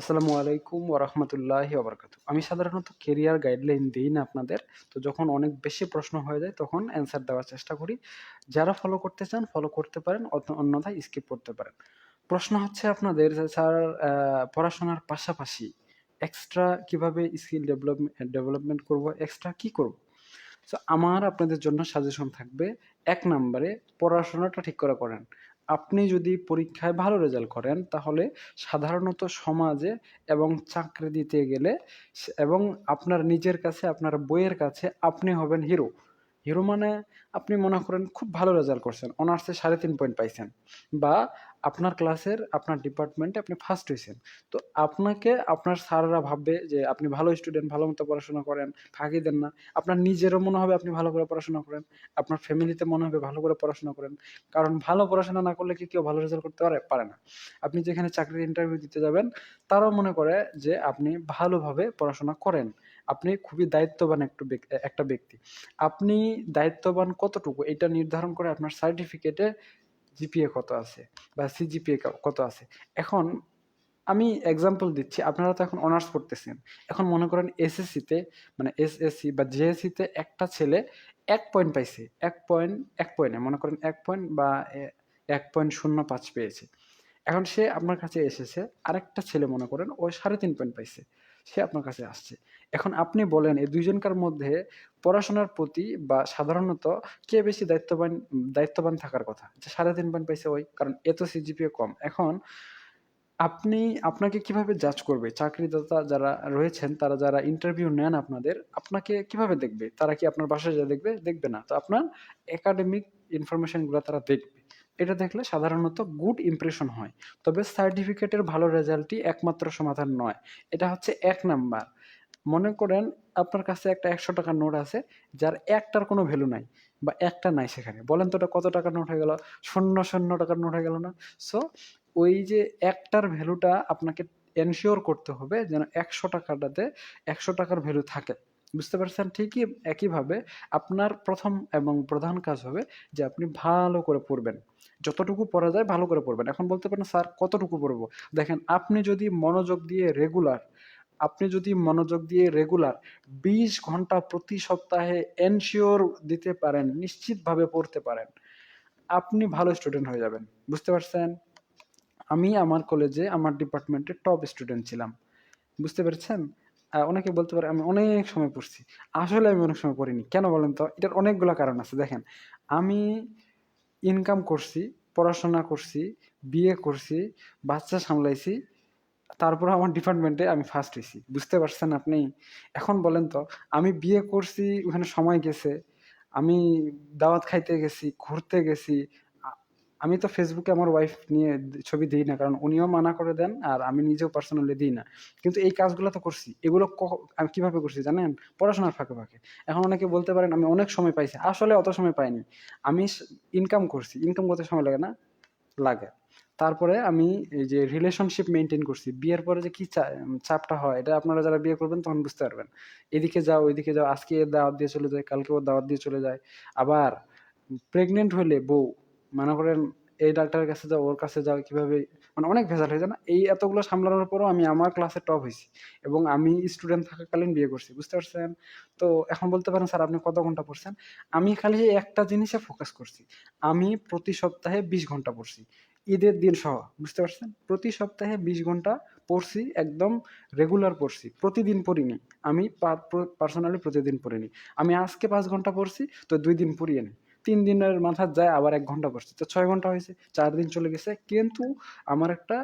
আসসালামু আলাইকুম ওরহমতুল্লাহি ওবরকাতু আমি সাধারণত কেরিয়ার গাইডলাইন দিই না আপনাদের। তো যখন অনেক বেশি প্রশ্ন হয়ে যায়, তখন অ্যান্সার দেওয়ার চেষ্টা করি। যারা ফলো করতে চান ফলো করতে পারেন অন্যথায় স্কিপ করতে পারেন। প্রশ্ন হচ্ছে আপনাদের স্যার পড়াশোনার পাশাপাশি এক্সট্রা কীভাবে স্কিল ডেভেলপমেন্ট ডেভেলপমেন্ট করব এক্সট্রা কি করব? সো আমার আপনাদের জন্য সাজেশন থাকবে, এক নম্বরে পড়াশোনাটা ঠিক করে করেন। আপনি যদি পরীক্ষায় ভালো রেজাল্ট করেন, তাহলে সাধারণত সমাজে এবং চাকরি দিতে গেলে এবং আপনার নিজের কাছে, আপনার বইয়ের কাছে আপনি হবেন হিরো হিরো মানে আপনি মনে করেন খুব ভালো রেজাল্ট করছেন। অনার্সে সাড়ে তিন পয়েন্ট পাইছেন। বা আপনার ক্লাসের আপনার ডিপার্টমেন্টে আপনি ফার্স্ট হয়েছেন তো আপনাকে, আপনার স্যাররা ভাববে যে আপনি ভালো স্টুডেন্ট ভালো মতো পড়াশোনা করেন, ফাঁকি দেন না। আপনার নিজেরও মনে হবে আপনি ভালো করে পড়াশোনা করেন। আপনার ফ্যামিলিতে মনে হবে ভালো করে পড়াশোনা করেন। কারণ ভালো পড়াশোনা না করলে কি কেউ ভালো রেজাল্ট করতে পারে? পারে না। আপনি যেখানে চাকরির ইন্টারভিউ দিতে যাবেন, তারাও মনে করে যে আপনি ভালোভাবে পড়াশোনা করেন। আপনি খুবই দায়িত্ববান একটু একটা ব্যক্তি। আপনি দায়িত্ববান কতটুকু? এটা নির্ধারণ করে আপনার সার্টিফিকেটে জিপিএ কত আছে বা সিজিপিএ কত আছে। এখন আমি এক্সাম্পল দিচ্ছি, আপনারা তো এখন অনার্স পড়তেছেন। এখন মনে করেন এসএসসিতে মানে এসএসসি বা জেএসসিতে একটা ছেলে এক পয়েন্ট পাইছে, এক পয়েন্ট এক পয়েন্টে মনে করেন এক পয়েন্ট বা এক পয়েন্ট শূন্য পাঁচ পেয়েছে। এখন সে আপনার কাছে এসেছে, আরেকটা ছেলে মনে করেন ও সাড়ে তিন পয়েন্ট পাইছে। সে আপনার কাছে আসছে। এখন আপনি বলেন, এই দুইজনকার মধ্যে পড়াশোনার প্রতি বা সাধারণত কে বেশি দায়িত্ববান দায়িত্ববান থাকার কথা? যে সাড়ে তিন পয়েন্ট পাইছে ওই, কারণ এত সিজিপিএ কম। এখন আপনি, আপনাকে কীভাবে জাজ করবে? চাকরিদাতা যারা রয়েছেন, তারা যারা ইন্টারভিউ নেন আপনাদের, আপনাকে কীভাবে দেখবে? তারা কি আপনার বাসায় যা দেখবে? দেখবে না। তো আপনার একাডেমিক ইনফরমেশনগুলো তারা দেখবে। এটা দেখলে সাধারণত গুড ইমপ্রেশন হয়। তবে সার্টিফিকেটের ভালো রেজাল্টই একমাত্র সমাধান নয়। এটা হচ্ছে এক নাম্বার। মনে করেন আপনার কাছে একটা একশো টাকার নোট আছে, যার একটার কোনো ভ্যালু নাই বা একটা নাই সেখানে। বলেন তো ওটা কত টাকার নোট হয়ে গেল? শূন্য শূন্য টাকার নোট হয়ে গেল না? সো ওই যে একটার ভ্যালুটা আপনাকে এনশিওর করতে হবে যেন একশো টাকাটাতে একশো টাকার ভ্যালু থাকে। বুঝতে পারছেন? ঠিকই, একইভাবে আপনার প্রথম এবং প্রধান কাজ হবে যে আপনি ভালো করে পড়বেন। যতটুকু পড়া যায় ভালো করে পড়বেন। এখন বলতে পারেন, স্যার, কতটুকু পড়ব? দেখেন, আপনি যদি মনোযোগ দিয়ে রেগুলার আপনি যদি মনোযোগ দিয়ে রেগুলার বিশ ঘণ্টা প্রতি সপ্তাহে এনশিওর দিতে পারেন, নিশ্চিতভাবে পড়তে পারেন, আপনি ভালো স্টুডেন্ট হয়ে যাবেন। বুঝতে পারছেন? আমি আমার কলেজে আমার ডিপার্টমেন্টে টপ স্টুডেন্ট ছিলাম। বুঝতে পেরেছেন? অনেকে বলতে পারে আমি অনেক সময় পড়ছি। আসলে আমি অনেক সময় পড়িনি। কেন বলেন তো? এটার অনেকগুলো কারণ আছে। দেখেন, আমি ইনকাম করছি, পড়াশোনা করছি, বিয়ে করছি, বাচ্চা সামলাইছি, তারপর আমার ডিপার্টমেন্টে আমি ফার্স্ট হয়েছি বুঝতে পারছেন আপনি? এখন বলেন তো, আমি বিয়ে করছি, ওখানে সময় গেছে, আমি দাওয়াত খাইতে গেছি, ঘুরতে গেছি আমি তো ফেসবুকে আমার ওয়াইফ নিয়ে ছবি দিই না, কারণ উনিও মানা করে দেন আর আমি নিজেও পার্সোনালি দিই না। কিন্তু এই কাজগুলো তো করছি। এগুলো আমি কীভাবে করছি জানেন? পড়াশোনার ফাঁকে ফাঁকে। এখন অনেকে বলতে পারেন, আমি অনেক সময় পাইছি। আসলে অত সময় পাইনি। আমি ইনকাম করছি। ইনকাম করতে সময় লাগে না? লাগে। তারপরে আমি এই যে রিলেশনশিপ মেনটেন করছি। বিয়ের পরে যে কি চাপটা হয়, এটা আপনারা যারা বিয়ে করবেন তখন বুঝতে পারবেন। এদিকে যাও, ওইদিকে যাও। আজকে দাওয়াত দিয়ে চলে যায়, কালকে ওর দাওয়াত দিয়ে চলে যায়। আবার প্রেগনেন্ট হলে বউ মনে করেন, এই ডাক্তারের কাছে যাও ওর কাছে যাও কীভাবে মানে অনেক ভেজাল হয়ে যায় না? এই এতগুলো সামলানোর পরও আমি আমার ক্লাসে টপ হয়েছি এবং আমি স্টুডেন্ট থাকাকালীন বিয়ে করছি, বুঝতে পারছেন? তো এখন বলতে পারেন, স্যার, আপনি কত ঘণ্টা পড়ছেন? আমি খালি একটা জিনিসে ফোকাস করছি। আমি প্রতি সপ্তাহে বিশ ঘণ্টা পড়ছি। ঈদের দিন সহ, বুঝতে পারছেন? প্রতি সপ্তাহে বিশ ঘণ্টা পড়ছি, একদম রেগুলার পড়ছি। প্রতিদিন পড়িনি। আমি পার্সোনালি প্রতিদিন পড়িনি। আমি আজকে পাঁচ ঘণ্টা পড়ছি, তো দুই দিন পড়িয়ে নিই তিন দিনের মাথা যায়, আবার এক ঘণ্টা বসছে। তো ছয় ঘণ্টা হয়েছে, চার দিন চলে গেছে। কিন্তু আমার একটা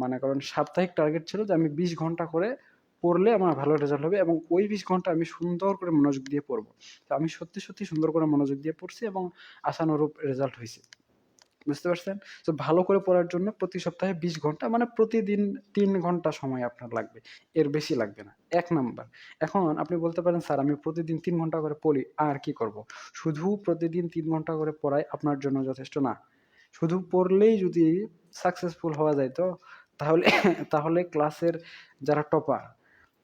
মানে কারণ সাপ্তাহিক টার্গেট ছিল যে আমি বিশ ঘণ্টা করে পড়লে আমার ভালো রেজাল্ট হবে এবং ওই বিশ ঘণ্টা আমি সুন্দর করে মনোযোগ দিয়ে পড়ব। তো আমি সত্যি সত্যি সুন্দর করে মনোযোগ দিয়ে পড়ছি এবং আশানুরূপ রেজাল্ট হয়েছে। বুঝতে পারছেন? তো ভালো করে পড়ার জন্য প্রতি সপ্তাহে বিশ ঘণ্টা মানে প্রতিদিন তিন ঘণ্টা সময় আপনার লাগবে। এর বেশি লাগবে না। এক নাম্বার। এখন আপনি বলতে পারেন, স্যার, আমি প্রতিদিন তিন ঘণ্টা করে পড়ি, আর কি করব? শুধু প্রতিদিন তিন ঘণ্টা করে পড়াই আপনার জন্য যথেষ্ট না। শুধু পড়লেই যদি সাকসেসফুল হওয়া যায় তো, তাহলে তাহলে ক্লাসের যারা টপার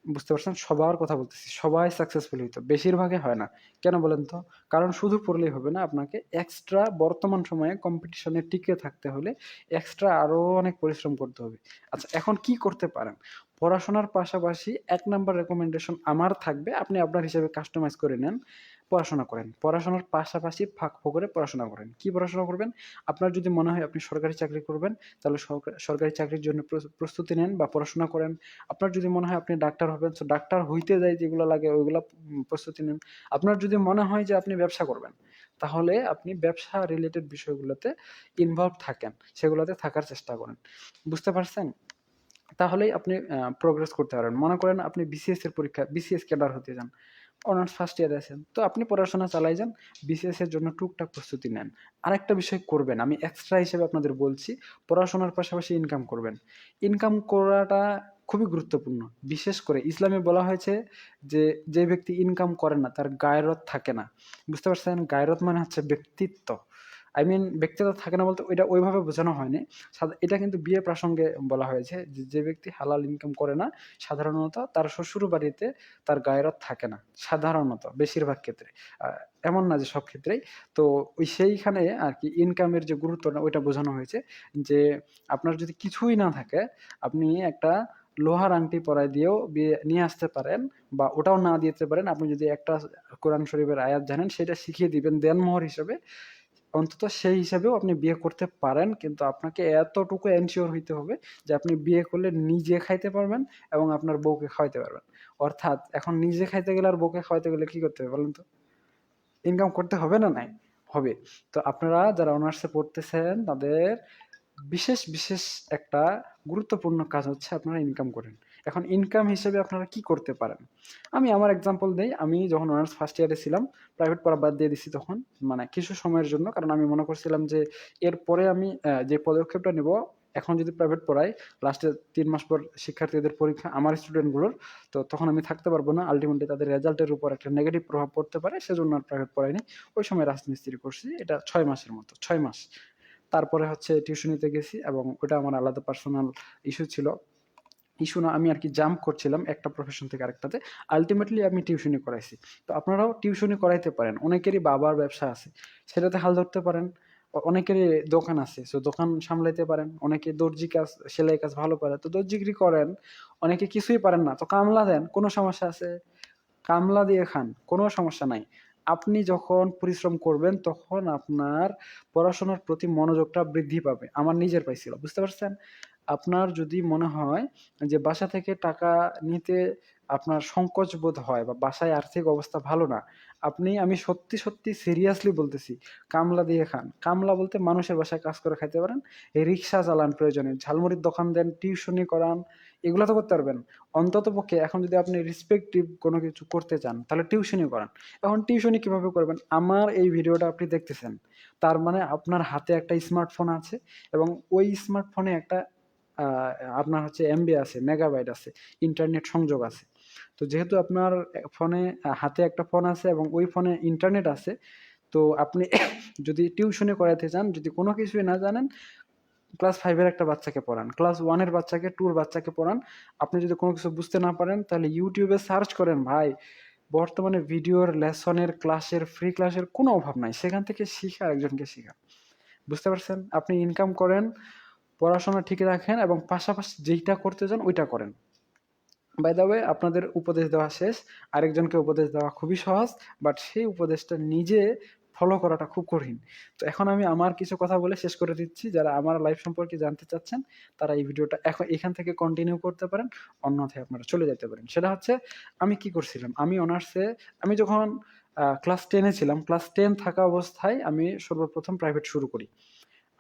বুঝতে পারছেন? সবার কথা বলতেছি। সবাই সাকসেসফুল হইতো বেশিরভাগে হয় না। কেন বলেন তো? কারণ শুধু পড়লেই হবে না, আপনাকে এক্সট্রা বর্তমান সময়ে কম্পিটিশনে টিকে থাকতে হলে এক্সট্রা আরও অনেক পরিশ্রম করতে হবে। আচ্ছা এখন কি করতে পারেন? পড়াশোনার পাশাপাশি এক নাম্বার রেকমেন্ডেশন আমার থাকবে। আপনি আপনার হিসেবে কাস্টমাইজ করে নেন। পড়াশোনা করেন। পড়াশোনার পাশাপাশি ফাঁক ফোকরে পড়াশোনা করেন। কি পড়াশোনা করবেন? আপনার যদি মনে হয় আপনি সরকারি চাকরি করবেন, তাহলে সরকার- চাকরির জন্য প্রস্তুতি নেন বা পড়াশোনা করেন। আপনার যদি মনে হয় আপনি ডাক্তার হবেন, তো ডাক্তার হইতে যায় যেগুলো লাগে, ওইগুলো প্রস্তুতি নেন। আপনার যদি মনে হয় যে আপনি ব্যবসা করবেন, তাহলে আপনি ব্যবসা রিলেটেড বিষয়গুলোতে ইনভলভ থাকেন, সেগুলোতে থাকার চেষ্টা করেন। বুঝতে পারছেন? তাহলেই আপনি প্রোগ্রেস করতে পারবেন মনে করেন আপনি বিসিএস এর পরীক্ষা বিসিএস ক্যাডার হতে যান। অনার্স ফার্স্ট ইয়ারে আছেন। তো আপনি পড়াশোনা চালাই যান বিসিএসের জন্য টুকটাক প্রস্তুতি নেন। আরেকটা বিষয় করবেন, আমি এক্সট্রা হিসেবে আপনাদের বলছি, পড়াশোনার পাশাপাশি ইনকাম করবেন। ইনকাম করাটা খুবই গুরুত্বপূর্ণ। বিশেষ করে ইসলামে বলা হয়েছে যে যে ব্যক্তি ইনকাম করে না, তার গায়রত থাকে না। বুঝতে পারছেন? গায়রত মানে হচ্ছে ব্যক্তিত্ব। আই মিন ব্যক্তিত্ব থাকে না বলতে ওইটা ওইভাবে বোঝানো হয়নি। এটা কিন্তু বিয়ে প্রসঙ্গে বলা হয়েছে যে যে ব্যক্তি হালাল ইনকাম করে না, সাধারণত তার শ্বশুর বাড়িতে তার গায়রত থাকে না, সাধারণত বেশিরভাগ ক্ষেত্রে। এমন না যে সব ক্ষেত্রেই। তো ওই সেইখানে আর কি ইনকামের যে গুরুত্বটা, ওইটা বোঝানো হয়েছে যে, আপনার যদি কিছুই না থাকে, আপনি একটা লোহার আংটি পরাই দিয়েও বিয়ে নিয়ে আসতে পারেন বা ওটাও না দিতে পারেন। আপনি যদি একটা কোরআন শরীফের আয়াত জানেন, সেটা শিখিয়ে দিবেন দেনমোহর হিসেবে। অন্তত সেই হিসাবেও আপনি বিয়ে করতে পারেন, কিন্তু আপনাকে এতটুকু এনশিওর হইতে হবে যে আপনি বিয়ে করলে নিজে খাইতে পারবেন এবং আপনার বউকে খাওয়াইতে পারবেন। অর্থাৎ এখন নিজে খাইতে গেলে আর বউকে খাওয়াইতে গেলে কি করতে হবে বলেন তো? ইনকাম করতে হবে না নাই? হবে। তো আপনারা যারা অনার্সে পড়তেছেন, তাদের বিশেষ বিশেষ একটা গুরুত্বপূর্ণ কাজ হচ্ছে আপনারা ইনকাম করেন। এখন ইনকাম হিসেবে আপনারা কি করতে পারেন? আমি আমার এক্সাম্পল দেই, আমি যখন অনার্স ফার্স্ট ইয়ারে ছিলাম প্রাইভেট পড়া বাদ দিয়ে দিছি তখন মানে কিছু সময়ের জন্য, কারণ আমি মনে করছিলাম যে এরপরে আমি যে পদক্ষেপটা নেব, এখন যদি প্রাইভেট পড়াই লাস্টে তিন মাস পর শিক্ষার্থীদের পরীক্ষা আমার স্টুডেন্টগুলোর তো তখন আমি থাকতে পারব না। আলটিমেটলি তাদের রেজাল্টের উপর একটা নেগেটিভ প্রভাব পড়তে পারে, সেজন্য আর প্রাইভেট পড়াইনি। ওই সময় রাজমিস্ত্রি করছি, এটা ছয় মাসের মতো, ছয় মাস। তারপরে হচ্ছে টিউশনিতে গেছি এবং ওটা আমার আলাদা পার্সোনাল ইস্যু ছিল। ইস্যু না, আমি আর কি জাম্প করছিলাম একটা প্রফেশন থেকে আরেকটাতে। আলটিমেটলি আমি টিউশনি করাইছি। তো আপনারাও টিউশনি করাইতে পারেন। অনেকেরই বাবার ব্যবসা আছে সেটাতে হাল ধরতে পারেন। অনেকেরই দোকান আছে সো দোকান সামলাইতে পারেন। অনেকে দর্জি কাজ, সেলাই কাজ ভালো পারে। তো দর্জিগিরি করেন, অনেকে কিছুই পারেন না। তো কামলা দেন, কোনো সমস্যা আছে? কামলা দিয়ে খান, কোনো সমস্যা নাই। আপনি যখন পরিশ্রম করবেন, তখন আপনার পড়াশোনার প্রতি মনোযোগটা বৃদ্ধি পাবে। আমার নিজের পাইছিল বুঝতে পারছেন? আপনার যদি মনে হয় যে বাসা থেকে টাকা নিতে আপনার সংকোচ বোধ হয় বা বাসায় আর্থিক অবস্থা ভালো না, আপনি, আমি সত্যি সত্যি সিরিয়াসলি বলতেছি, কামলা দিয়ে খান। কামলা বলতে মানুষের বাসায় কাজ করে খাইতে পারেন, রিক্সা চালান প্রয়োজনে, ঝালমুড়ির দোকান দেন, টিউশনি করান, এগুলো তো করতে পারবেন। অন্তত পক্ষে এখন যদি আপনি রেসপেক্টিভ কোনো কিছু করতে চান, তাহলে টিউশনি করান। এখন টিউশনি কীভাবে করবেন? আমার এই ভিডিওটা আপনি দেখতেছেন। তার মানে আপনার হাতে একটা স্মার্টফোন আছে এবং ওই স্মার্টফোনে একটা আপনার হচ্ছে এমবি আছে মেগাবাইট আছে ইন্টারনেট সংযোগ আছে। তো যেহেতু আপনার ফোনে হাতে একটা ফোন আছে এবং ওই ফোনে ইন্টারনেট আছে, তো আপনি যদি টিউশনি করাতে চান, যদি কোনো কিছুই না জানেন ক্লাস ফাইভের একটা বাচ্চাকে পড়ান ক্লাস ওয়ানের বাচ্চাকে টুর বাচ্চাকে পড়ান। আপনি যদি কোনো কিছু বুঝতে না পারেন, তাহলে ইউটিউবে সার্চ করেন, ভাই, বর্তমানে ভিডিওর লেসনের ক্লাসের ফ্রি ক্লাসের কোনো অভাব নাই। সেখান থেকে শিখা, একজনকে শিখা। বুঝতে পারছেন? আপনি ইনকাম করেন পড়াশোনা ঠিক রাখেন এবং পাশাপাশি যেইটা করতে চান ওইটা করেন। বাই দ্য ওয়ে আপনাদের উপদেশ দেওয়া শেষ। আরেকজনকে উপদেশ দেওয়া খুবই সহজ বাট সেই উপদেশটা নিজে ফলো করাটা খুব কঠিন। তো এখন আমি আমার কিছু কথা বলে শেষ করে দিচ্ছি। যারা আমার লাইফ সম্পর্কে জানতে চাচ্ছেন, তারা এই ভিডিওটা এখন এখান থেকে কন্টিনিউ করতে পারেন, অন্যথায় আপনারা চলে যেতে পারেন। সেটা হচ্ছে, আমি কি করছিলাম? আমি অনার্সে আমি যখন ক্লাস টেনে ছিলাম ক্লাস টেন থাকা অবস্থায় আমি সর্বপ্রথম প্রাইভেট শুরু করি।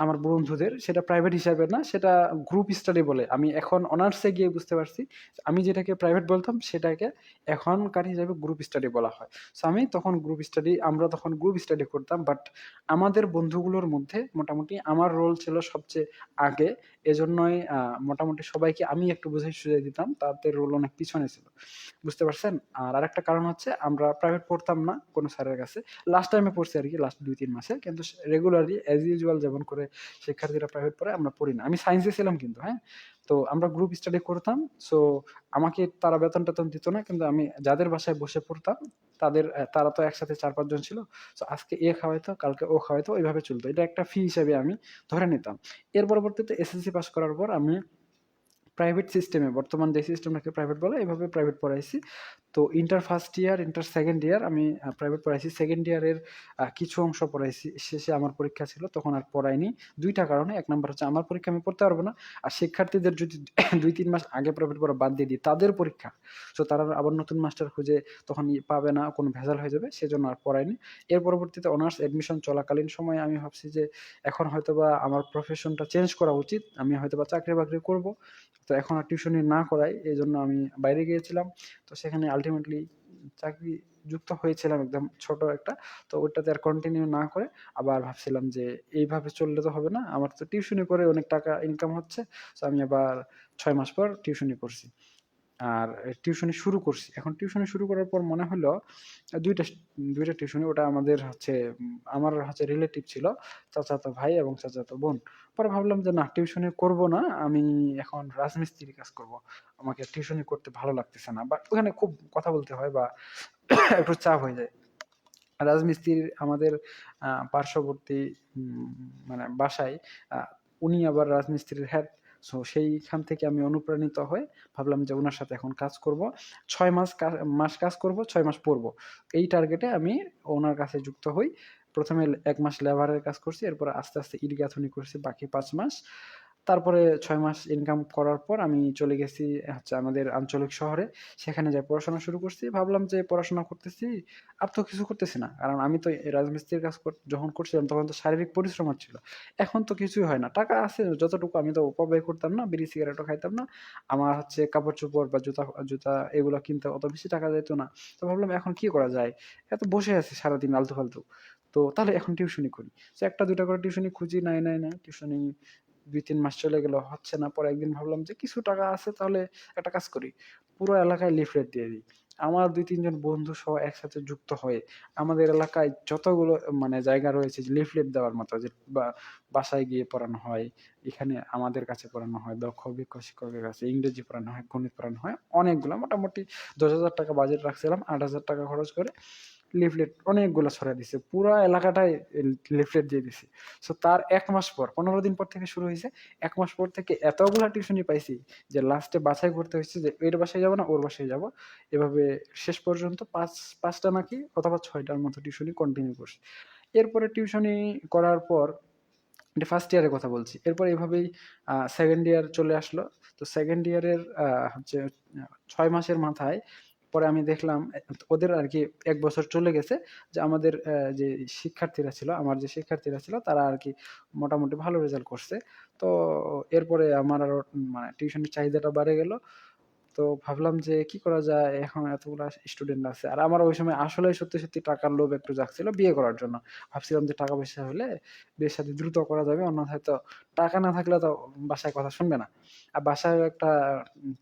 আমার বন্ধুদের, সেটা প্রাইভেট হিসাবে না, সেটা গ্রুপ স্টাডি বলে। আমি এখন অনার্সে গিয়ে বুঝতে পারছি, আমি যেটাকে প্রাইভেট বলতাম, সেটাকে এখনকার হিসাবে গ্রুপ স্টাডি বলা হয়। সো আমি তখন গ্রুপ স্টাডি আমরা তখন গ্রুপ স্টাডি করতাম বাট আমাদের বন্ধুগুলোর মধ্যে মোটামুটি আমার রোল ছিল সবচেয়ে আগে। এজন্যই মোটামুটি সবাইকে আমি একটু বুঝাই সুঝাই দিতাম তাদের রোল অনেক পিছনে ছিল। বুঝতে পারছেন? আর আরেকটা কারণ হচ্ছে, আমরা প্রাইভেট পড়তাম না কোনো স্যারের কাছে। লাস্ট টাইমে পড়ছি আর কি লাস্ট দুই, তিন মাসে। কিন্তু রেগুলারলি অ্যাজ ইউজুয়াল যেমন করে শিক্ষার্থীরা প্রাইভেট পড়ে, আমরা পড়ি না। আমি সায়েন্সে ছিলাম কিন্তু হ্যাঁ? তো আমরা গ্রুপ স্টাডি করতাম সো আমাকে তারা বেতন টেতন দিত না, কিন্তু আমি যাদের বাসায় বসে পড়তাম, তাদের তারা তো একসাথে চার পাঁচজন ছিল সো আজকে এ খাওয়াইতো, কালকে ও খাওয়াইতো, ওইভাবে চলতো। এটা একটা ফি হিসাবে আমি ধরে নিতাম। এর পরবর্তীতে এসএসসি পাস করার পর আমি প্রাইভেট সিস্টেমে বর্তমান যে সিস্টেমটাকে প্রাইভেট বলে, এভাবে প্রাইভেট পড়াইছি। তো inter first year inter second year আমি প্রাইভেট পড়াইছি। সেকেন্ড ইয়ারের কিছু অংশ পড়াইছি। শেষে আমার পরীক্ষা ছিল, তখন আর পড়াইনি। দুইটা কারণে, এক নম্বর হচ্ছে আমার পরীক্ষা আমি পড়তে পারব না, আর শিক্ষার্থীদের যদি দুই, তিন মাস আগে প্রাইভেট পড়া বাদ দিয়ে দিই, তাদের পরীক্ষা। সো তারা আবার নতুন মাস্টার খুঁজে তখন পাবে না, কোনো ভেজাল হয়ে যাবে, সেজন্য আর পড়াইনি। এর পরবর্তীতে অনার্স অ্যাডমিশন চলাকালীন সময়ে আমি ভাবছি যে, এখন হয়তোবা আমার প্রফেশনটা চেঞ্জ করা উচিত, আমি হয়তোবা চাকরি বাকরি করব তো এখন আর টিউশনি না করাই এই জন্য আমি বাইরে গিয়েছিলাম। তো সেখানে আলটিমেটলি চাকরি যুক্ত হয়েছিলাম একদম ছোট একটা। তো ওইটাতে আর কন্টিনিউ না করে আবার ভাবছিলাম যে এইভাবে চললে তো হবে না। আমার তো টিউশনি করে অনেক টাকা ইনকাম হচ্ছে। তো আমি আবার ছয় মাস পর টিউশনি করছি আর টিউশনি শুরু করছি। এখন টিউশনি শুরু করার পর মনে হলো, দুইটা দুইটা টিউশনি, ওটা আমাদের হচ্ছে, আমার হচ্ছে রিলেটিভ ছিল, চাচাতো ভাই এবং চাচাতো বোন। পরে ভাবলাম যে না, টিউশনি করব না, আমি এখন রাজমিস্ত্রির কাজ করব। আমাকে টিউশনি করতে ভালো লাগতেছে না বা ওখানে খুব কথা বলতে হয় বা একটু চাপ হয়ে যায়। রাজমিস্ত্রির আমাদের পার্শ্ববর্তী মানে বাসায় উনি আবার রাজমিস্ত্রির হেড সো সেইখান থেকে আমি অনুপ্রাণিত হয়ে ভাবলাম যে ওনার সাথে এখন কাজ করব। ছয় মাস মাস কাজ করব, ছয় মাস পড়ব। এই টার্গেটে আমি ওনার কাছে যুক্ত হই। প্রথমে এক মাস লেবারের কাজ করছি, এরপর আস্তে আস্তে ইট গাঁথনি করছি বাকি পাঁচ মাস। তারপরে ছয় মাস ইনকাম করার পর আমি চলে গেছি হচ্ছে আমাদের আঞ্চলিক শহরে। সেখানে যাই পড়াশোনা শুরু করছি। ভাবলাম যে পড়াশোনা করতেছি, আর তো কিছু করতেছি না। কারণ আমি তো রাজমিস্ত্রির কাজ যখন করছিলাম তখন তো শারীরিক পরিশ্রম হচ্ছিল এখন তো কিছুই হয় না। টাকা আছে, যতটুকু আমি তো অপব্যয় করতাম না, বিড়ি সিগারেটও খাইতাম না। আমার হচ্ছে কাপড় চোপড় বা জুতা জুতা এগুলো কিনতে অত বেশি টাকা যেত না। তো ভাবলাম এখন কি করা যায়? এত বসে আছি সারাদিন আলতু ফালতু। তো তাহলে এখন টিউশনি করি। তো একটা দুটা করে টিউশনি খুঁজি, নাই নাই নাই। টিউশনি দুই তিন মাস চলে গেল, হচ্ছে না, পরে একদিন ভাবলাম যে কিছু টাকা আছে তাহলে একটা কাজ করি। পুরো এলাকায় লিফলেট দিয়ে দিই। আমার দুই তিনজন বন্ধু সহ একসাথে যুক্ত হয়ে আমাদের এলাকায় যতগুলো মানে জায়গা রয়েছে লিফলেট দেওয়ার মতো, যে বাসায় গিয়ে পড়ানো হয়, এখানে আমাদের কাছে পড়ানো হয়, দক্ষ, অভিজ্ঞ শিক্ষকের কাছে, ইংরেজি পড়ানো হয়, গণিত পড়ানো হয়, অনেকগুলো। মোটামুটি দশ হাজার টাকা বাজেট রাখছিলাম, আট হাজার টাকা খরচ করে লিফলেট অনেকগুলো ছড়াই দিছে, পুরো এলাকাটায় লিফলেট দিয়ে দিছি। সো তার এক মাস পর, পনেরো দিন পর থেকে শুরু হয়েছে। এক মাস পর থেকে এতগুলা টিউশনি পাইছি যে লাস্টে বাছাই করতে হয়েছে যে এর বাসায় যাব না, ওর বাসায় যাব। এভাবে শেষ পর্যন্ত পাঁচ, পাঁচটা নাকি অথবা ছয়টার মতো টিউশনি কন্টিনিউ করছি। এরপরে টিউশনি করার পর, এটা ফার্স্ট ইয়ারের কথা বলছি। এরপর এভাবেই সেকেন্ড ইয়ার চলে আসলো। তো সেকেন্ড ইয়ারের হচ্ছে ছয় মাসের মাথায় পরে আমি দেখলাম ওদের আর কি এক বছর চলে গেছে যে আমাদের যে শিক্ষার্থীরা ছিল আমার যে শিক্ষার্থীরা ছিল তারা আর কি মোটামুটি ভালো রেজাল্ট করছে। তো এরপরে আমার আরও উম, মানে টিউশনের চাহিদাটা বেড়ে গেল। তো ভাবলাম যে কি করা যায়? এখন এতগুলা স্টুডেন্ট আছে। আর আমার ওই সময় আসলে সত্যি সত্যি টাকার লোভ একটু জাগছিল বিয়ে করার জন্য। ভাবছিলাম যে টাকা পয়সা হলে বিয়ের সাথে দ্রুত করা যাবে অন্যথায় তো টাকা না থাকলে তো বাসায় কথা শুনবে না। আর বাসায় একটা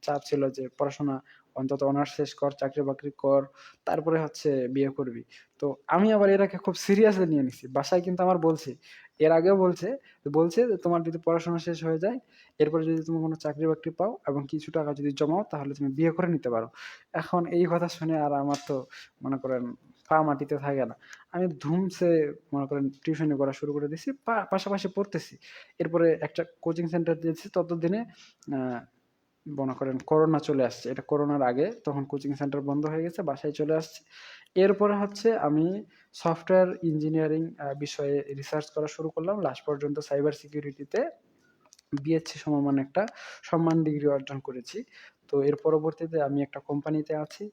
চাপ ছিল যে পড়াশোনা অন্তত অনার্স শেষ কর, চাকরি বাকরি কর, তারপরে হচ্ছে বিয়ে করবি। তো আমি আবার এটাকে খুব সিরিয়াসলি নিয়ে নিছি। বাসায় কিন্তু আমার বলছে, এর আগেও বলছে বলছে যে তোমার যদি পড়াশোনা শেষ হয়ে যায়, এরপরে যদি তুমি কোনো চাকরি বাকরি পাও এবং কিছু টাকা যদি জমাও, তাহলে তুমি বিয়ে করে নিতে পারো। এখন এই কথা শুনে আর আমার তো মনে করেন পা মাটিতে থাকে না। আমি ধুমসে মনে করেন টিউশনি করা শুরু করে দিয়েছি পা- পাশাপাশি পড়তেছি। এরপরে একটা কোচিং সেন্টার দিয়েছি ততদিনে মনে করেন করোনা চলে আসছে। এটা করোনার আগে তখন কোচিং সেন্টার বন্ধ হয়ে গেছে, বাসায় চলে আসছে। এরপরে হচ্ছে আমি সফটওয়্যার ইঞ্জিনিয়ারিং বিষয়ে রিসার্চ করা শুরু করলাম। লাস্ট পর্যন্ত সাইবার সিকিউরিটিতে বিএসসি সমমান একটা সম্মান ডিগ্রি অর্জন করেছি। তো এর পরবর্তীতে আমি একটা কোম্পানিতে আছি।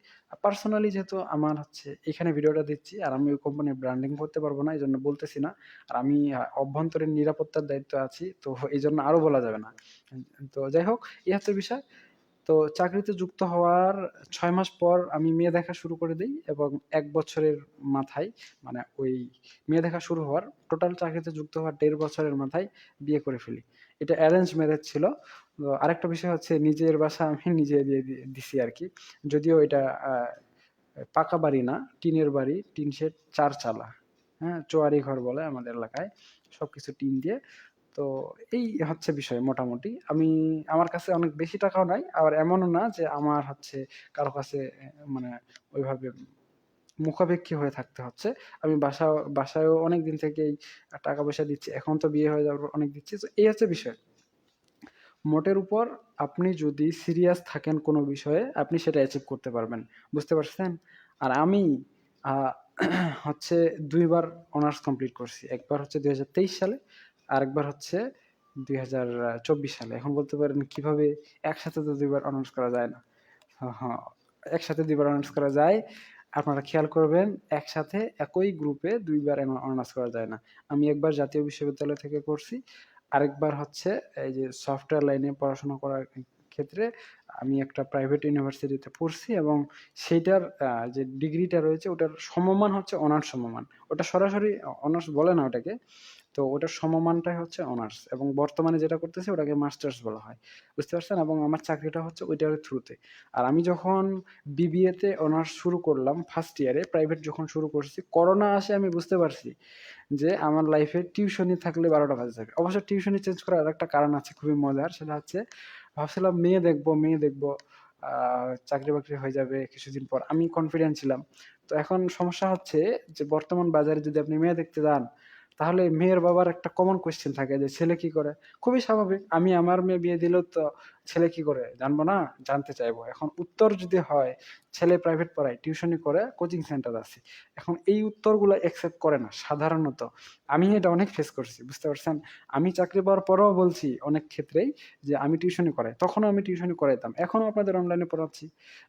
পার্সোনালি যেহেতু আমার হচ্ছে এখানে ভিডিওটা দিচ্ছি, আর আমি ওই কোম্পানির ব্র্যান্ডিং করতে পারব না এই জন্য বলতেছি না। আর আমি অভ্যন্তরীণ নিরাপত্তার দায়িত্ব আছি, তো এই জন্য আরও বলা যাবে না। তো যাই হোক, এই হচ্ছে বিষয়। তো চাকরিতে যুক্ত হওয়ার ছয় মাস পর আমি মেয়ে দেখা শুরু করে দিই, এবং এক বছরের মাথায় মানে ওই মেয়ে দেখা শুরু হওয়ার টোটাল চাকরিতে যুক্ত হওয়ার দেড় বছরের মাথায় বিয়ে করে ফেলি। এটা অ্যারেঞ্জ ম্যারেজ ছিল। আরেকটা বিষয় হচ্ছে নিজের বাসা আমি নিজে দিয়ে দিছি আর কি যদিও এটা পাকা বাড়ি না, টিনের বাড়ি, টিন শেড, চার চালা। হ্যাঁ চোয়ারি ঘর বলে আমাদের এলাকায়। সবকিছু টিন দিয়ে। তো এই হচ্ছে বিষয় মোটামুটি। আমি, আমার কাছে অনেক বেশি টাকাও নাই। আবার এমনও না যে আমার হচ্ছে কারও কাছে মানে ওইভাবে মুখাপেক্ষী হয়ে থাকতে হচ্ছে। আমি বাসা বাসায়ও অনেকদিন থেকেই আ টাকা-পয়সা দিচ্ছি। এখন তো বিয়ে হয়ে যাওয়ার অনেক দিচ্ছি। তো এই হচ্ছে বিষয়। মোটের উপর আপনি যদি সিরিয়াস থাকেন কোনো বিষয়ে, আপনি সেটা অ্যাচিভ করতে পারবেন। বুঝতে পারছেন? আর আমি হচ্ছে দুইবার অনার্স কমপ্লিট করছি। একবার হচ্ছে ২০২৩ সালে, আর একবার হচ্ছে ২০২৪ সালে। এখন বলতে পারেন কীভাবে একসাথে তো দুইবার অনার্স করা যায় না। হ্যাঁ হ একসাথে দুইবার অনার্স করা যায়। আপনারা খেয়াল করবেন, একসাথে একই গ্রুপে ২ বার এম অনার্স করা যায় না। আমি একবার জাতীয় বিশ্ববিদ্যালয় থেকে করছি। আরেকবার হচ্ছে এই যে সফটওয়্যার লাইনে পড়াশোনা করার ক্ষেত্রে আমি একটা প্রাইভেট ইউনিভার্সিটিতে পড়ছি এবং সেইটার যে ডিগ্রিটা রয়েছে ওটার সমমান হচ্ছে অনার্স সমমান। ওটা সরাসরি অনার্স বলে না ওটাকে। তো ওটার সমমানটাই হচ্ছে অনার্স এবং বর্তমানে যেটা করতেছি ওটাকে মাস্টার্স বলা হয়। বুঝতে পারছেন? এবং আমার চাকরিটা হচ্ছে ওইটার থ্রুতে। আর আমি যখন বিবিএতে অনার্স শুরু করলাম ফার্স্ট ইয়ারে প্রাইভেট যখন শুরু করছি, করোনা আসে আমি বুঝতে পারছি যে আমার লাইফে টিউশনি থাকলে ১২টা বাজে যাবে। অবশ্য টিউশনি চেঞ্জ করার আরেকটা কারণ আছে খুবই মজার। সেটা হচ্ছে ভাবছিলাম মেয়ে দেখব, মেয়ে দেখব। আ চাকরি-বাকরি হয়ে যাবে কিছুদিন পর। আমি কনফিডেন্ট ছিলাম। তো এখন সমস্যা হচ্ছে যে বর্তমান বাজারে যদি আপনি মেয়ে দেখতে যান, তাহলে মেয়ের বাবার একটা কমন কোয়েশ্চেন থাকে যে ছেলে কি করে? খুবই স্বাভাবিক। আমি আমার মেয়ে বিয়ে দিলেও তো ছেলে কি করে জানব না? জানতে চাইব। এখন উত্তর যদি হয় ছেলে প্রাইভেট পড়ায়, টিউশনি করে, কোচিং সেন্টার আছে। এখন এই উত্তরগুলা অ্যাকসেপ্ট করে না সাধারণত। আমি এটা অনেক ফেস করছি। বুঝতে পারছেন? আমি চাকরি পাওয়ার পরেও বলছি অনেক ক্ষেত্রেই যে আমি টিউশনি করাই। তখনও আমি টিউশনি করাইতাম। এখনও আপনাদের অনলাইনে পড়াচ্ছি।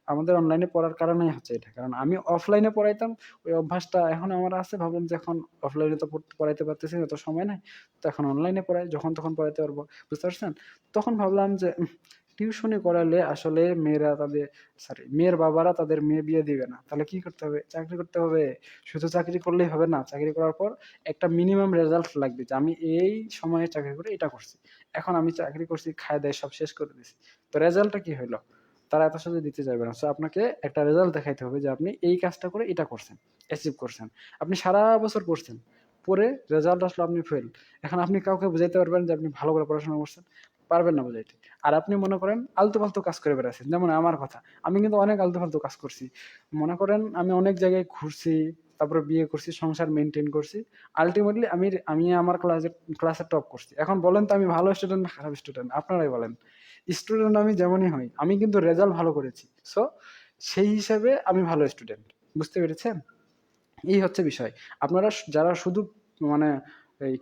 আমাদের অনলাইনে পড়ার কারণেই হচ্ছে এটা। কারণ আমি অফলাইনে পড়াইতাম। ওই অভ্যাসটা এখনও আমার আছে। ভাবলাম যে এখন অফলাইনে তো পড় পড়াইতে পারতেছি না, তো সময় নাই। তো এখন অনলাইনে পড়াই। যখন তখন পড়াইতে পারব। বুঝতে পারছেন? তখন ভাবলাম যে টিউশনি করালে আসলে মেয়েরা তাদের সরি মেয়ের বাবারা তাদের মেয়ে বিয়ে দিবে না। তাহলে কি করতে হবে? চাকরি করতে হবে। শুধু চাকরি করলেই হবে না। চাকরি করার পর একটা মিনিমাম রেজাল্ট লাগবে যে আমি এই সময়ে চাকরি করে এটা করছি। এখন আমি চাকরি করছি, খায়-দায় সব শেষ করে দিছি। তো রেজাল্টটা কি হইল? তারা এত সহজে দিতে চাইবে না। সো আপনাকে একটা রেজাল্ট দেখাইতে হবে যে আপনি এই কাজটা করে এটা করছেন, অ্যাচিভ করছেন। আপনি সারা বছর করছেন পরে রেজাল্ট আসলো আপনি ফেল। এখন আপনি কাউকে বুঝাইতে পারবেন যে আপনি ভালো করে পড়াশোনা করছেন? পারবেন না বোঝাইতে আর আপনি মনে করেন আলতু-ফালতু কাজ করে বেড়াচ্ছেন। যেমন আমার কথা। আমি কিন্তু অনেক আলতু-ফালতু কাজ করছি। মনে করেন আমি অনেক জায়গায় ঘুরছি, তারপরে বিয়ে করছি, সংসার মেনটেন করছি। আল্টিমেটলি আমি আমি আমার ক্লাসে ক্লাসে টপ করছি। এখন বলেন তো আমি ভালো স্টুডেন্ট না খারাপ স্টুডেন্ট? আপনারাই বলেন। স্টুডেন্ট আমি যেমনই হই, আমি কিন্তু রেজাল্ট ভালো করেছি। সো সেই হিসাবে আমি ভালো স্টুডেন্ট। বুঝতে পেরেছেন? এই হচ্ছে বিষয়। আপনারা যারা শুধু মানে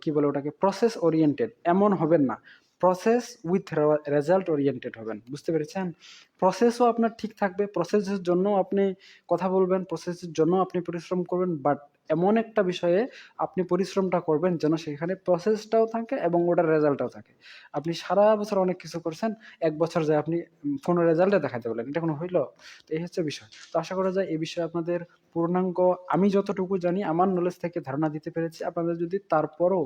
কি বলে ওটাকে প্রসেস ওরিয়েন্টেড এমন হবেন না। প্রসেস উইথ রেজাল্ট ওরিয়েন্টেড হবেন। বুঝতে পেরেছেন? প্রসেসও আপনার ঠিক থাকবে। প্রসেসের জন্য আপনি কথা বলবেন, প্রসেসের জন্যও আপনি পরিশ্রম করবেন। বাট এমন একটা বিষয়ে আপনি পরিশ্রমটা করবেন যেন সেখানে প্রসেসটাও থাকে এবং ওটার রেজাল্টটাও থাকে। আপনি সারা বছর অনেক কিছু করছেন, এক বছর যায় আপনি কোনো রেজাল্টে দেখাতে পারলেন। এটা কোনো হইল? তো এই হচ্ছে বিষয়। তো আশা করা যায় এই বিষয়ে আপনাদের পূর্ণাঙ্গ আমি যতটুকু জানি আমার নলেজ থেকে ধারণা দিতে পেরেছি। আপনাদের যদি তারপরও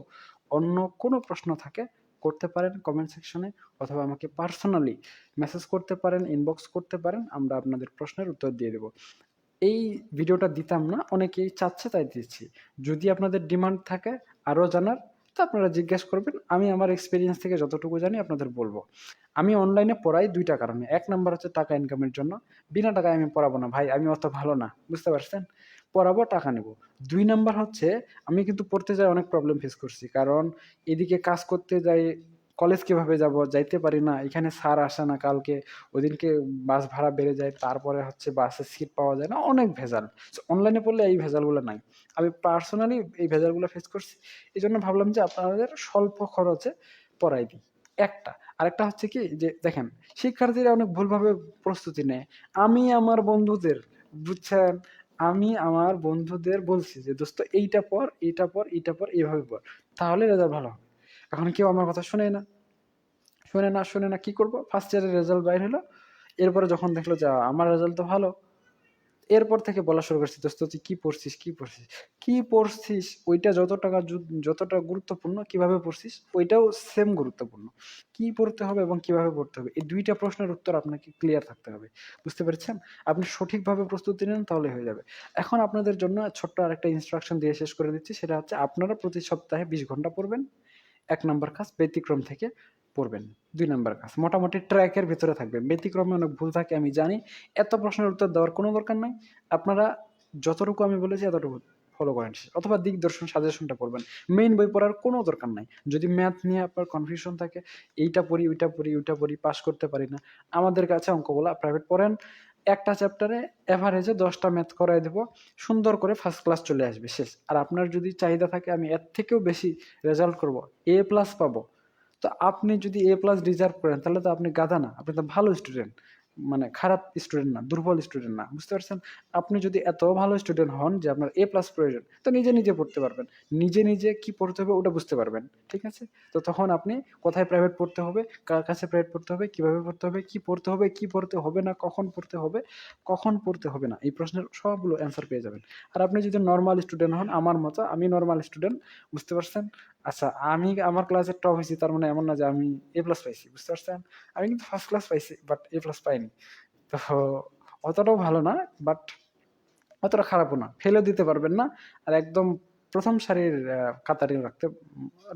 অন্য কোনো প্রশ্ন থাকে করতে পারেন কমেন্ট সেকশনে অথবা আমাকে পার্সোনালি মেসেজ করতে পারেন, ইনবক্স করতে পারেন। আমরা আপনাদের প্রশ্নের উত্তর দিয়ে দেব। এই ভিডিওটা দিতাম না। অনেকেই চাচ্ছে তাই দিচ্ছি। যদি আপনাদের ডিমান্ড থাকে আরও জানার তো আপনারা জিজ্ঞেস করবেন। আমি আমার এক্সপিরিয়েন্স থেকে যতটুকু জানি আপনাদের বলব আমি অনলাইনে পড়াই ২ টা কারণে। এক নাম্বার হচ্ছে টাকা ইনকামের জন্য। বিনা টাকায় আমি পড়াবো না ভাই। আমি অত ভালো না। বুঝতে পারছেন? পড়াবো, টাকা নেব। দুই নাম্বার হচ্ছে আমি কিন্তু পড়তে যাই অনেক প্রবলেম ফেস করছি। কারণ এদিকে কাজ করতে যাই, কলেজ কীভাবে যাব? যাইতে পারি না। এখানে স্যার আসে না কালকে। ওদিনকে বাস ভাড়া বেড়ে যায়। তারপরে হচ্ছে বাসে সিট পাওয়া যায় না। অনেক ভেজাল। অনলাইনে পড়লে এই ভেজালগুলো নাই। আমি পার্সোনালি এই ভেজালগুলো ফেস করছি। এই জন্য ভাবলাম যে আপনাদের স্বল্প খরচে পড়াই দিই। একটা। আরেকটা হচ্ছে কি যে দেখেন শিক্ষার্থীরা অনেক ভুলভাবে প্রস্তুতি নেয়। আমি আমার বন্ধুদের বুঝছেন? আমি আমার বন্ধুদের বলছি যে দোস্ত এইটা পর এইটা পর এইটা পর এভাবে পর তাহলে রেজাল্ট ভালো হবে। এখন কেউ আমার কথা শোনে না। শোনে না, শোনে না। কি করব ফার্স্ট ইয়ারের রেজাল্ট বাইর হলো। এরপরে যখন দেখল যে আমার রেজাল্ট তো ভালো। এরপর থেকে বলা শুরু করছি, "দোস্ত তুই কি পড়ছিস, কি পড়ছিস? কি পড়ছিস ওইটা যত টাকা যতটা গুরুত্বপূর্ণ কীভাবে পড়ছিস ওইটাও সেম গুরুত্বপূর্ণ। কি পড়তে হবে এবং কীভাবে পড়তে হবে এই দুইটা প্রশ্নের উত্তর আপনাকে ক্লিয়ার থাকতে হবে। বুঝতে পেরেছেন? আপনি সঠিকভাবে প্রস্তুতি নেন তাহলে হয়ে যাবে। এখন আপনাদের জন্য ছোট্ট আরেকটা ইনস্ট্রাকশন দিয়ে শেষ করে দিচ্ছি। সেটা হচ্ছে আপনারা প্রতি সপ্তাহে ২০ ঘণ্টা পড়বেন এক নম্বর কাজ ব্যতিক্রম থেকে পড়বেন। দুই নম্বর কাজ, মোটামুটি ট্র্যাকের ভিতরে থাকবেন। ব্যতিক্রমে অনেক ভুল থাকে, আমি জানি। এত প্রশ্নের উত্তর দেওয়ার কোনো দরকার নাই। আপনারা যতটুকু আমি বলেছি, এতটুকু ফলো করেন। অথবা দিকদর্শন সাজেশনটা পড়বেন। মেইন বই পড়ার কোনো দরকার নাই। যদি ম্যাথ নিয়ে আপনার কনফিউশন থাকে, এইটা পড়ি, ওইটা পড়ি ওইটা পড়ি পাস করতে পারি না, আমাদের কাছে অঙ্কগুলো প্রাইভেট পড়েন। একটা চ্যাপ্টারে এভারেজে দশটা ম্যাথ করাই দেবো। সুন্দর করে ফার্স্ট ক্লাস চলে আসবে, শেষ। আর আপনার যদি চাহিদা থাকে, আমি এর থেকেও বেশি রেজাল্ট করব। এ প্লাস পাবো। তো আপনি যদি এ প্লাস ডিজার্ভ করেন, তাহলে তো আপনি গাধা না, আপনি তো ভালো স্টুডেন্ট মানে খারাপ স্টুডেন্ট না, দুর্বল স্টুডেন্ট না, বুঝতে পারছেন? আপনি যদি এত ভালো স্টুডেন্ট হন যে আপনার এ প্লাস প্রয়োজন, তো নিজে নিজে পড়তে পারবেন। নিজে নিজে কি পড়তে হবে ওটা বুঝতে পারবেন, ঠিক আছে? তো তখন আপনি কোথায় প্রাইভেট পড়তে হবে, কার কাছে প্রাইভেট পড়তে হবে, কীভাবে পড়তে হবে, কি পড়তে হবে, কি পড়তে হবে না, কখন পড়তে হবে, কখন পড়তে হবে না, এই প্রশ্নের সবগুলো অ্যান্সার পেয়ে যাবেন। আর আপনি যদি নর্মাল স্টুডেন্ট হন, আমার মতো, আমি নর্মাল স্টুডেন্ট বুঝতে পারছেন? আচ্ছা আমি আমার ক্লাসে টপ হয়েছি, তার মানে এমন না যে আমি এ প্লাস পাইছি, বুঝতে পারছেন? আমি কিন্তু ফার্স্ট ক্লাস পাইছি বাট এ প্লাস পাইনি। তো অতটাও ভালো না বাট অতটা খারাপও না। ফেলেও দিতে পারবেন না, আর একদম প্রথম সারির কাতারে রাখতে,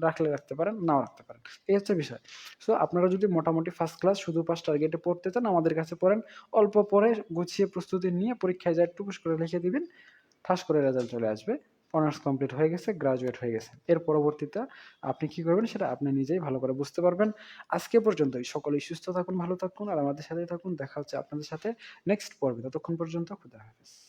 রাখলে রাখতে পারেন, নাও রাখতে পারেন। এই হচ্ছে বিষয়। সো আপনারা যদি মোটামুটি ফার্স্ট ক্লাস শুধু পাস টার্গেটে পড়তে চান, আমাদের কাছে পড়েন। অল্প পরে গুছিয়ে প্রস্তুতি নিয়ে পরীক্ষায় যা টুকুস করে লিখে দিবেন, ঠাস করে রেজাল্ট চলে আসবে। অনার্স কমপ্লিট হয়ে গেছে, গ্রাজুয়েট হয়ে গেছে। এর পরবর্তীতে আপনি কি করবেন সেটা আপনি নিজেই ভালো করে বুঝতে পারবেন। আজকে পর্যন্তই। সকলেই সুস্থ থাকুন, ভালো থাকুন, আর আমাদের সাথে থাকুন। দেখা হচ্ছে আপনাদের সাথে নেক্সট পর্বে। ততক্ষণ পর্যন্ত খুদা হাফেজ।